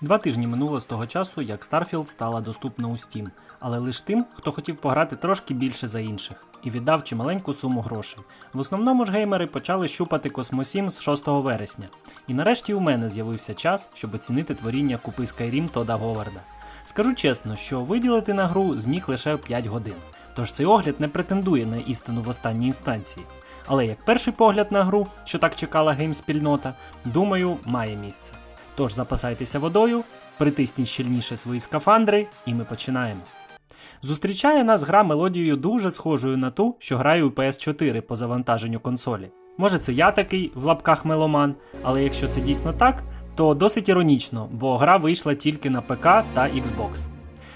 Два тижні минуло з того часу, як Starfield стала доступна у Steam, але лише тим, хто хотів пограти трошки більше за інших, і віддав чималеньку суму грошей. В основному ж геймери почали щупати 7 з 6 вересня. І нарешті у мене з'явився час, щоб оцінити творіння купи Skyrim Тода Говарда. Скажу чесно, що виділити на гру зміг лише 5 годин, тож цей огляд не претендує на істину в останній інстанції. Але як перший погляд на гру, що так чекала гейм-спільнота, думаю, має місце. Тож запасайтеся водою, притисніть щільніше свої скафандри, і ми починаємо. Зустрічає нас гра мелодією дуже схожою на ту, що грає у PS4 по завантаженню консолі. Може, це я такий в лапках меломан, але якщо це дійсно так, то досить іронічно, бо гра вийшла тільки на ПК та Xbox.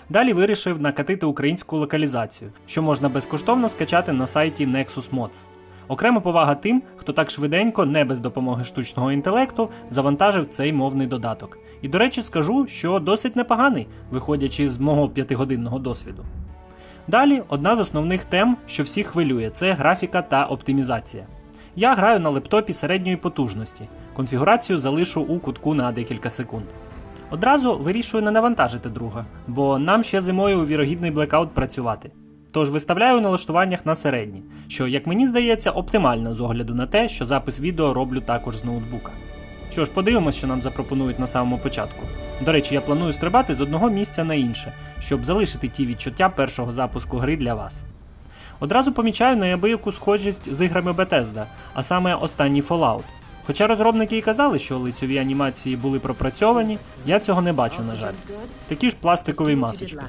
Далі вирішив накатити українську локалізацію, що можна безкоштовно скачати на сайті Nexus Mods. Окрема повага тим, хто так швиденько, не без допомоги штучного інтелекту, завантажив цей мовний додаток. І до речі, скажу, що досить непоганий, виходячи з мого п'ятигодинного досвіду. Далі одна з основних тем, що всіх хвилює, це графіка та оптимізація. Я граю на лептопі середньої потужності. Конфігурацію залишу у кутку на декілька секунд. Одразу вирішую не навантажити друга, бо нам ще зимою у вірогідний блекаут працювати. Тож виставляю у налаштуваннях на середні, що, як мені здається, оптимально з огляду на те, що запис відео роблю також з ноутбука. Що ж, подивимось, що нам запропонують на самому початку. До речі, я планую стрибати з одного місця на інше, щоб залишити ті відчуття першого запуску гри для вас. Одразу помічаю неабияку схожість з іграми Bethesda, а саме останній Fallout. Хоча розробники і казали, що лицьові анімації були пропрацьовані, я цього не бачу, на жаль. Такі ж пластикові масочки.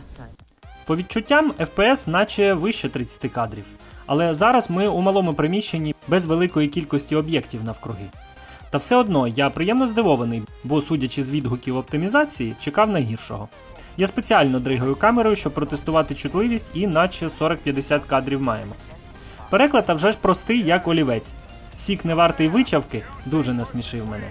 По відчуттям, FPS наче вище 30 кадрів. Але зараз ми у малому приміщенні без великої кількості об'єктів навкруги. Та все одно я приємно здивований, бо, судячи з відгуків оптимізації, чекав найгіршого. Я спеціально дригаю камерою, щоб протестувати чутливість, і наче 40-50 кадрів маємо. Переклад а вже ж простий, як олівець. Сік не вартий вичавки дуже насмішив мене.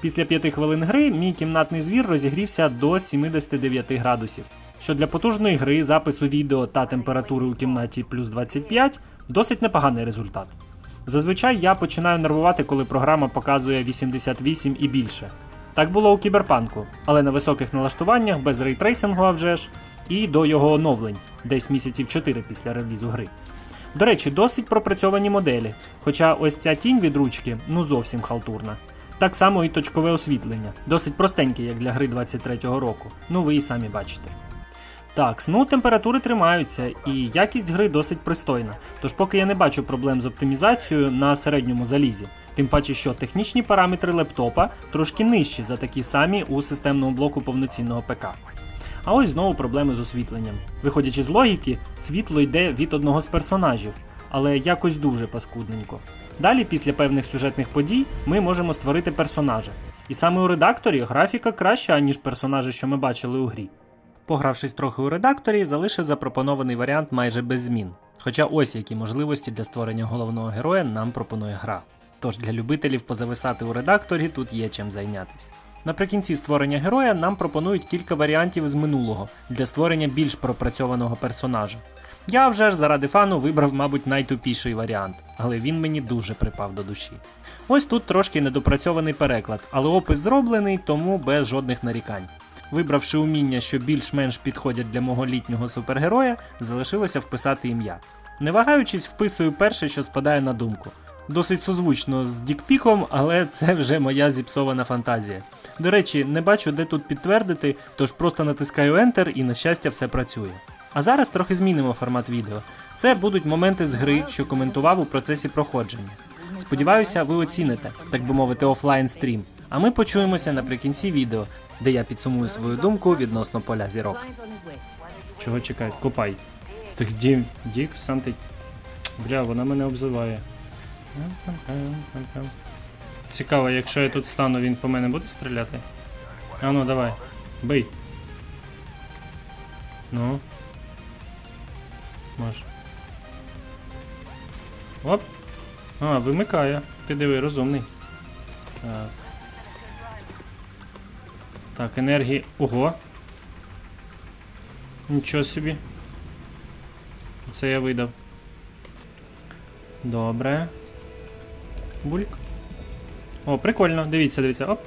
Після 5 хвилин гри мій кімнатний звір розігрівся до 79 градусів, що для потужної гри, запису відео та температури у кімнаті плюс 25 досить непоганий результат. Зазвичай я починаю нервувати, коли програма показує 88 і більше. Так було у кіберпанку, але на високих налаштуваннях без рейтрейсингу а вже ж, і до його оновлень, десь місяців 4 після релізу гри. До речі, досить пропрацьовані моделі, хоча ось ця тінь від ручки ну зовсім халтурна. Так само і точкове освітлення, досить простеньке, як для гри 23-го року. Ну ви і самі бачите. Так, ну температури тримаються, і якість гри досить пристойна. Тож поки я не бачу проблем з оптимізацією на середньому залізі. Тим паче, що технічні параметри лептопа трошки нижчі за такі самі у системному блоку повноцінного ПК. А ось знову проблеми з освітленням. Виходячи з логіки, світло йде від одного з персонажів, але якось дуже паскудненько. Далі, після певних сюжетних подій, ми можемо створити персонажа. І саме у редакторі графіка краща, ніж персонажі, що ми бачили у грі. Погравшись трохи у редакторі, залишив запропонований варіант майже без змін. Хоча ось які можливості для створення головного героя нам пропонує гра. Тож для любителів позависати у редакторі тут є чим зайнятися. Наприкінці створення героя нам пропонують кілька варіантів з минулого для створення більш пропрацьованого персонажа. Я вже ж заради фану вибрав, мабуть, найтупіший варіант, але він мені дуже припав до душі. Ось тут трошки недопрацьований переклад, але опис зроблений, тому без жодних нарікань. Вибравши уміння, що більш-менш підходять для мого літнього супергероя, залишилося вписати ім'я. Не вагаючись, вписую перше, що спадає на думку. Досить созвучно з Дікпіком, але це вже моя зіпсована фантазія. До речі, не бачу, де тут підтвердити, тож просто натискаю Enter і на щастя все працює. А зараз трохи змінимо формат відео. Це будуть моменти з гри, що коментував у процесі проходження. Сподіваюся, ви оціните, так би мовити, офлайн стрім. А ми почуємося наприкінці відео, де я підсумую свою думку відносно поля зірок. Чого чекають? Копай. Так Дім, Дік, сам ти. Бля, вона мене обзиває. Цікаво, якщо я тут стану, він по мене буде стріляти? А ну давай. Бий. Ну. Може. Оп. А, вимикає. Ти диви, розумний. Так. Так, енергії. Ого. Нічого собі. Це я видав. Добре. Бульк. О, прикольно. Дивіться, дивіться. Оп.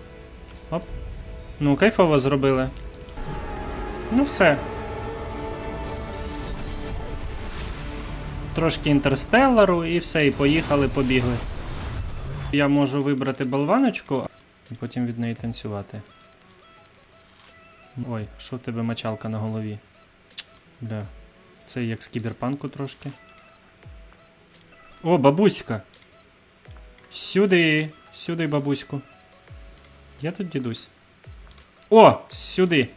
Оп. Ну, кайфово зробили. Ну все. Трошки інтерстеллару і все, і поїхали, побігли. Я можу вибрати болваночку і потім від неї танцювати. Ой, що в тебе мочалка на голові? Бля. Це як з кіберпанку трошки. О, бабуська! Сюди, сюди, бабуську. Я тут дідусь. О, сюди.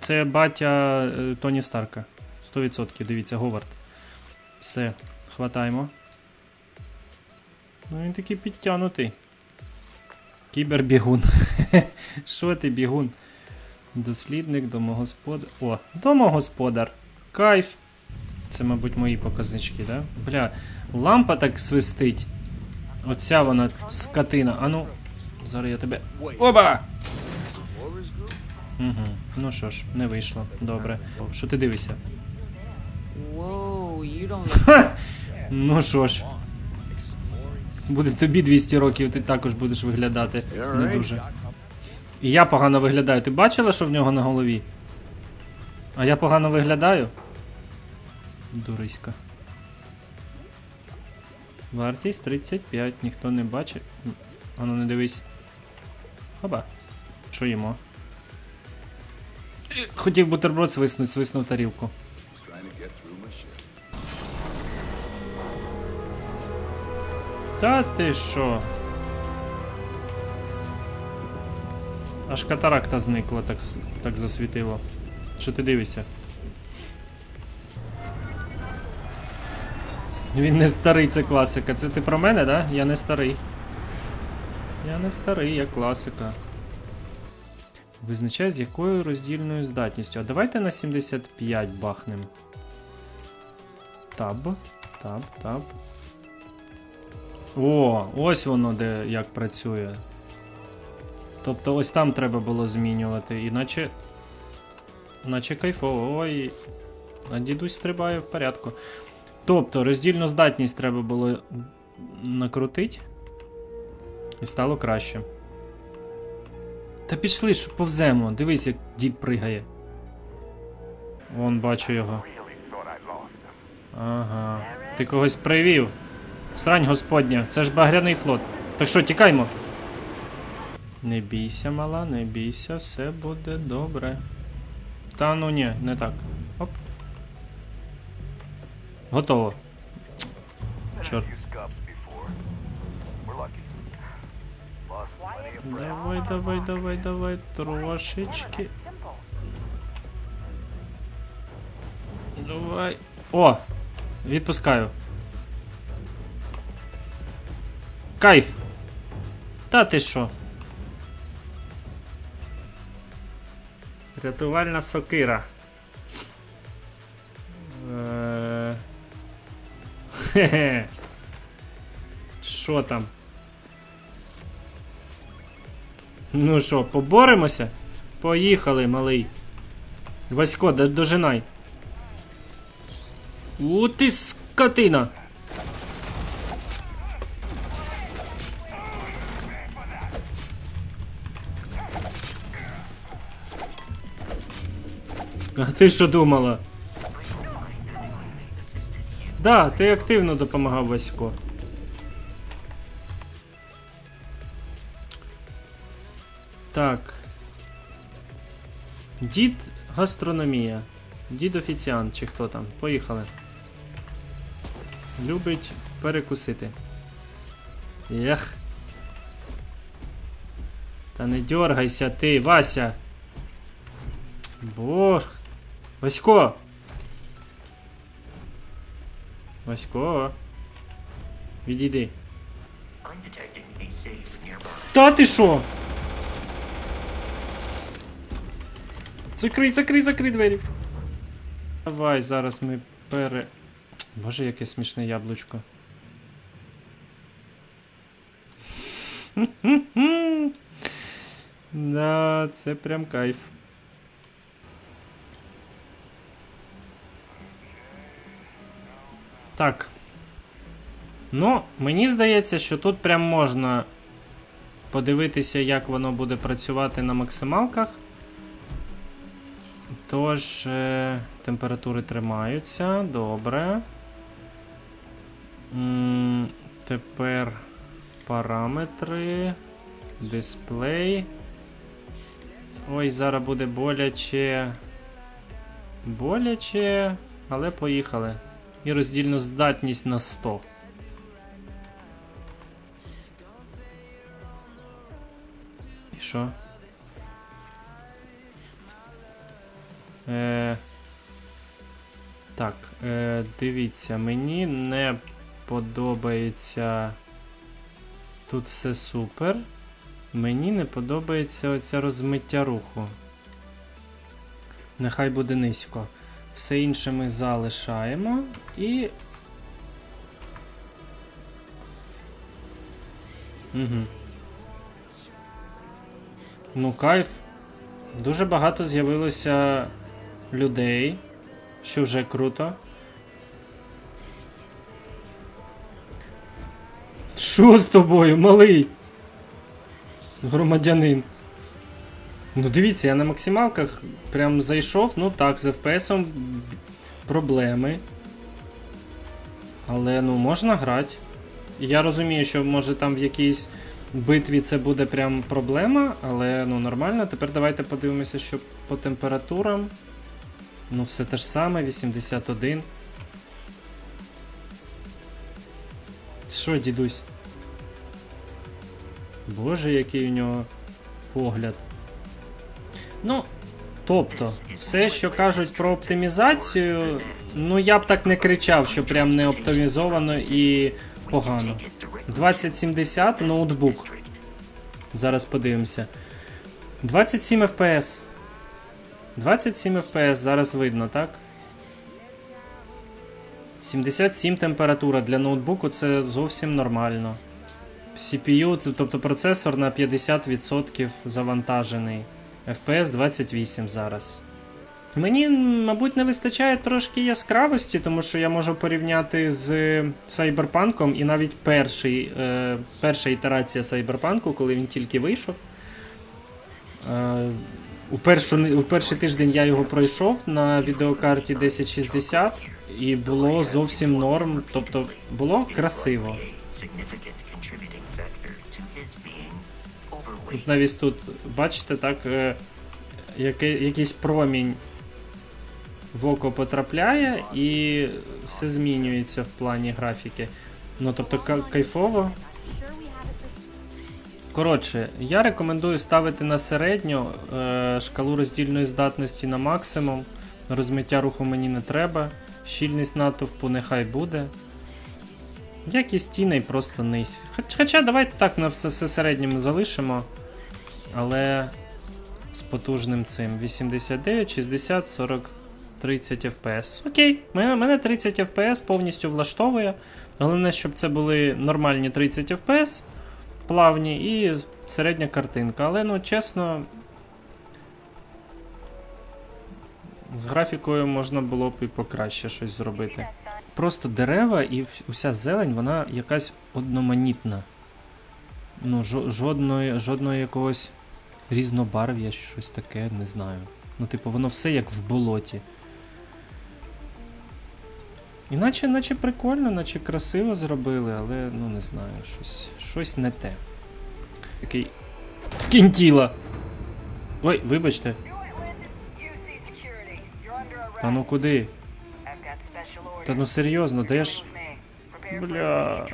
Це батя е, Тоні Старка. 100%, дивіться, Говард. Все, хватаємо. Ну він такий підтянутий. Кібербігун. Що ти, бігун? Дослідник, домогосподар. О, домогосподар. Кайф. Це, мабуть, мої показнички, да? Бля, лампа так свистить. Оця вона скотина. Ану. Зараз я тебе. Оба! Угу. Ну що ж, не вийшло. Добре. Що ти дивишся? Ну що ж. Буде тобі 200 років, ти також будеш виглядати не дуже. І я погано виглядаю. Ти бачила, що в нього на голові? А я погано виглядаю? Дуриська. Вартість 35, ніхто не бачить. Ану, не дивись. Хоба. Що їмо? Хотів бутерброд свиснуть, свиснув тарілку. Та ти що? Аж катаракта зникла, так, так засвітило. Що ти дивишся? Він не старий, це класика. Це ти про мене, да? Я не старий. Я не старий, я класика. Визначай з якою роздільною здатністю. А давайте на 75 бахнем. Таб, таб, таб. О, ось воно де як працює. Тобто ось там треба було змінювати, іначе. Наче кайфово. Ой. А дідусь стрибає в порядку. Тобто роздільну здатність треба було накрутити. І стало краще. Та пішли, що повземо. Дивись, як дід пригає. Вон бачу його. Ага. Ти когось привів. Срань господня, це ж багряний флот. Так що, тікаймо. Не бійся, мала, не бійся, все буде добре. Та ну ні, не так. Оп. Готово. Чорт. Давай, давай, давай, давай, трошечки. Давай. О! Відпускаю. Кайф. Та ти що? Рятувальна сокира. Хе-хе. Що там? Ну що, поборемося? Поїхали, малий. Васько, до- дожинай. У ти скотина! Ти що думала? Да, ти активно допомагав Васько. Так. Дід гастрономія. Дід офіціант, чи хто там. Поїхали. Любить перекусити. Ех. Та не дергайся ти, Вася. Бог. Васько. Васько. Відійди. Та ти що? Закрий, закрий, закрий двері. Давай, зараз ми пере. Боже, яке смішне яблучко. Да, це прям кайф. Так. Ну, мені здається, що тут прям можна подивитися, як воно буде працювати на максималках. Тож, е, температури тримаються. Добре. Тепер параметри. Дисплей. Ой, зараз буде боляче. Боляче. Але поїхали. І роздільну здатність на 100. І що? Е, так, е, дивіться, мені не подобається. Тут все супер. Мені не подобається оця розмиття руху. Нехай буде низько. Все інше ми залишаємо і. Угу. Ну, кайф. Дуже багато з'явилося людей, що вже круто. Що з тобою, малий? Громадянин. Ну дивіться, я на максималках прям зайшов, ну так, з FPS проблеми. Але ну можна грати. Я розумію, що може там в якійсь битві це буде прям проблема, але ну нормально. Тепер давайте подивимося, що по температурам. Ну, все те ж саме, 81. Що, дідусь? Боже, який у нього погляд. Ну, тобто, все, що кажуть про оптимізацію, ну я б так не кричав, що прям не оптимізовано і погано. 2070 ноутбук. Зараз подивимося. 27 FPS. 27 FPS, зараз видно, так? 77 температура для ноутбуку це зовсім нормально. CPU, тобто процесор на 50% завантажений. FPS 28 зараз. Мені, мабуть, не вистачає трошки яскравості, тому що я можу порівняти з Cyberpunk і навіть перший, е, перша ітерація Cyberpunk, коли він тільки вийшов. Е, у, першу, у перший тиждень я його пройшов на відеокарті 1060 і було зовсім норм, тобто було красиво. Тут навіть тут, бачите, так, е, яке, якийсь промінь в око потрапляє і все змінюється в плані графіки. Ну, тобто ка- кайфово. Коротше, я рекомендую ставити на середню е, шкалу роздільної здатності на максимум. Розмиття руху мені не треба. Щільність натовпу нехай буде. Якість тіней просто низь. Хоч, хоча давайте так на все середньому залишимо. Але з потужним цим. 89, 60, 40, 30 FPS. Окей, мене, мене 30 FPS повністю влаштовує. Головне, щоб це були нормальні 30 FPS, плавні і середня картинка. Але ну чесно. З графікою можна було б і покраще щось зробити. Просто дерева і уся зелень, вона якась одноманітна. Ну, жодної, жодної якогось різнобарв'я, щось таке, не знаю. Ну, типу, воно все як в болоті. Іначе, наче прикольно, наче красиво зробили, але ну не знаю, щось, щось не те. Такий. Кінь тіла! Ой, вибачте. Та ну куди? Та ну серйозно, де ж. Бля.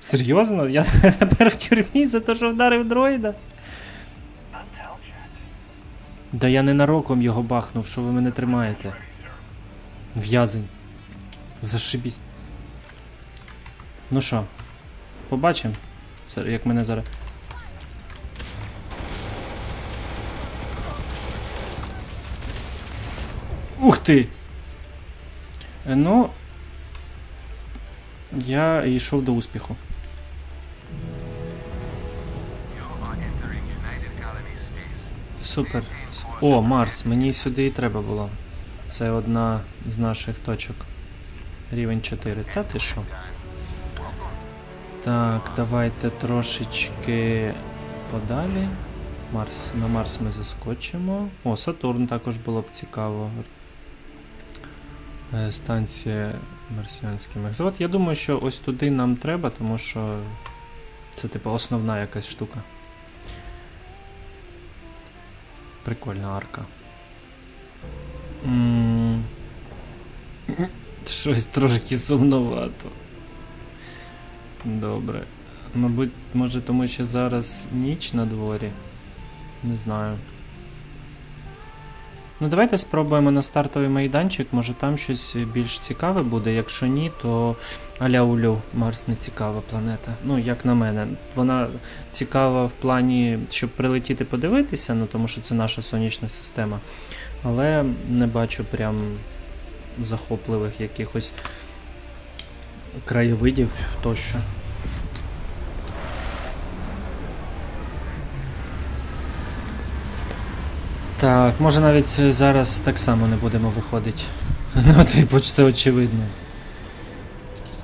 Серйозно? Я тепер в тюрмі за те, що вдарив дроїда? Да я ненароком його бахнув, що ви мене тримаєте. В'язень. Зашибісь. Ну що, побачимо, як мене зараз. Ух ти! Е, Ну. Я йшов до успіху. Супер. О, Марс, мені сюди і треба було. Це одна з наших точок. Рівень 4. Та ти що? Так, давайте трошечки подалі. Марс. На Марс ми заскочимо. О, Сатурн також було б цікаво. Е, Станція Марсіанський мегзавод. Я думаю, що ось туди нам треба, тому що це типу основна якась штука. Прикольна арка. М, Щось трошки сумновато. Добре. Мабуть, може тому що зараз ніч на дворі. Не знаю. Ну, давайте спробуємо на стартовий майданчик, може там щось більш цікаве буде. Якщо ні, то аля-улю, Марс не цікава планета. Ну, як на мене. Вона цікава в плані, щоб прилетіти подивитися, ну тому що це наша сонячна система. Але не бачу прям захопливих якихось краєвидів тощо. Так, може навіть е, зараз так само не будемо виходити. Ну, типу, це очевидно.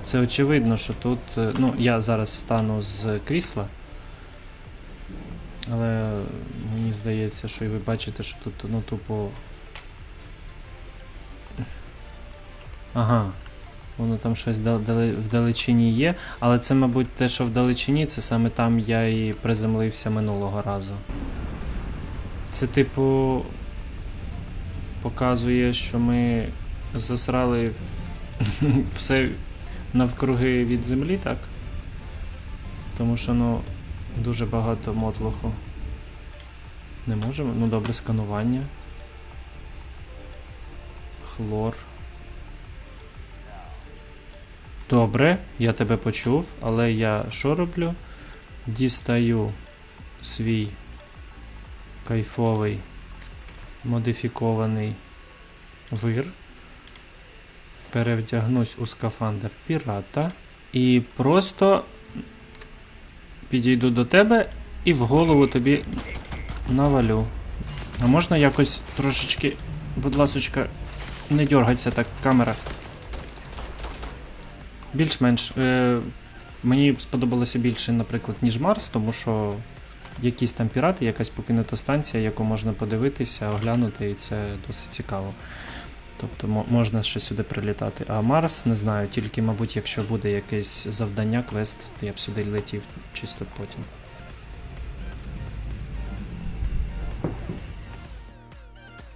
Це очевидно, що тут. е, Ну, я зараз встану з крісла. Але мені здається, що і ви бачите, що тут, ну, тупо. Ага. Воно там щось вдалечині є. Але це, мабуть, те, що вдалечині, це саме там я і приземлився минулого разу. Це, типу, показує, що ми засрали все навкруги від землі, так? Тому що, ну, дуже багато мотлоху. Не можемо? Ну добре, сканування. Хлор. Добре, я тебе почув, але я що роблю? Дістаю свій кайфовий модифікований вир. Перевдягнусь у скафандр пірата. І просто підійду до тебе і в голову тобі навалю. А можна якось трошечки, будь ласочка, не дергаться так камера. Більш-менш. Е, мені сподобалося більше, наприклад, ніж Марс, тому що якісь там пірати, якась покинута станція, яку можна подивитися, оглянути, і це досить цікаво. Тобто можна ще сюди прилітати. А Марс, не знаю, тільки, мабуть, якщо буде якесь завдання, квест, то я б сюди летів чисто потім.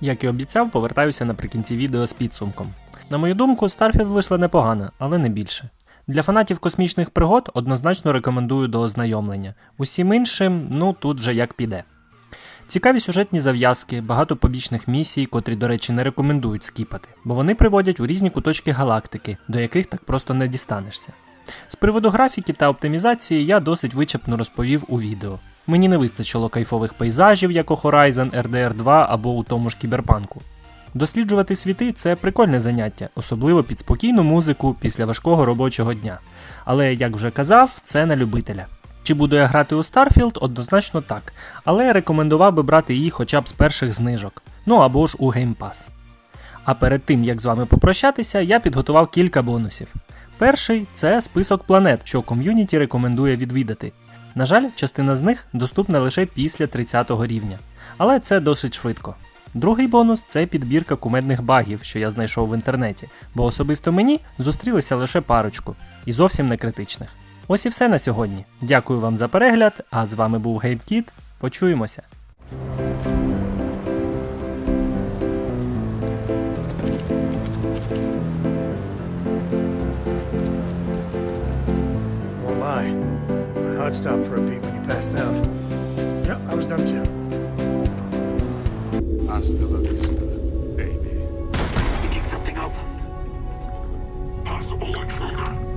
Як і обіцяв, повертаюся наприкінці відео з підсумком. На мою думку, Starfield вийшла непогана, але не більше. Для фанатів космічних пригод однозначно рекомендую до ознайомлення. Усім іншим, ну тут же як піде. Цікаві сюжетні зав'язки, багато побічних місій, котрі, до речі, не рекомендують скіпати, бо вони приводять у різні куточки галактики, до яких так просто не дістанешся. З приводу графіки та оптимізації я досить вичерпно розповів у відео. Мені не вистачило кайфових пейзажів, як у Horizon RDR 2 або у тому ж кіберпанку. Досліджувати світи це прикольне заняття, особливо під спокійну музику після важкого робочого дня. Але, як вже казав, це на любителя. Чи буду я грати у Starfield? Однозначно так, але рекомендував би брати її хоча б з перших знижок, ну або ж у Game Pass. А перед тим як з вами попрощатися, я підготував кілька бонусів. Перший це список планет, що ком'юніті рекомендує відвідати. На жаль, частина з них доступна лише після 30 рівня, але це досить швидко. Другий бонус це підбірка кумедних багів, що я знайшов в інтернеті, бо особисто мені зустрілися лише парочку, і зовсім не критичних. Ось і все на сьогодні. Дякую вам за перегляд, а з вами був GameKit. Почуємося. Stopped for a beat when you passed out. Yep, I was done too. Hasta la vista, baby. Picking something up. Possible intruder.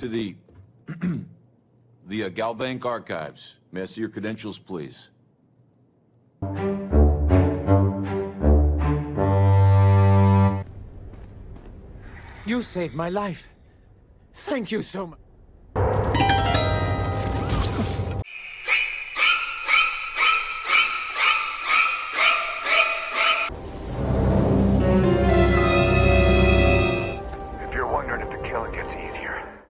To the the uh, Galbank archives. May I see your credentials, please? You saved my life. Thank you so much.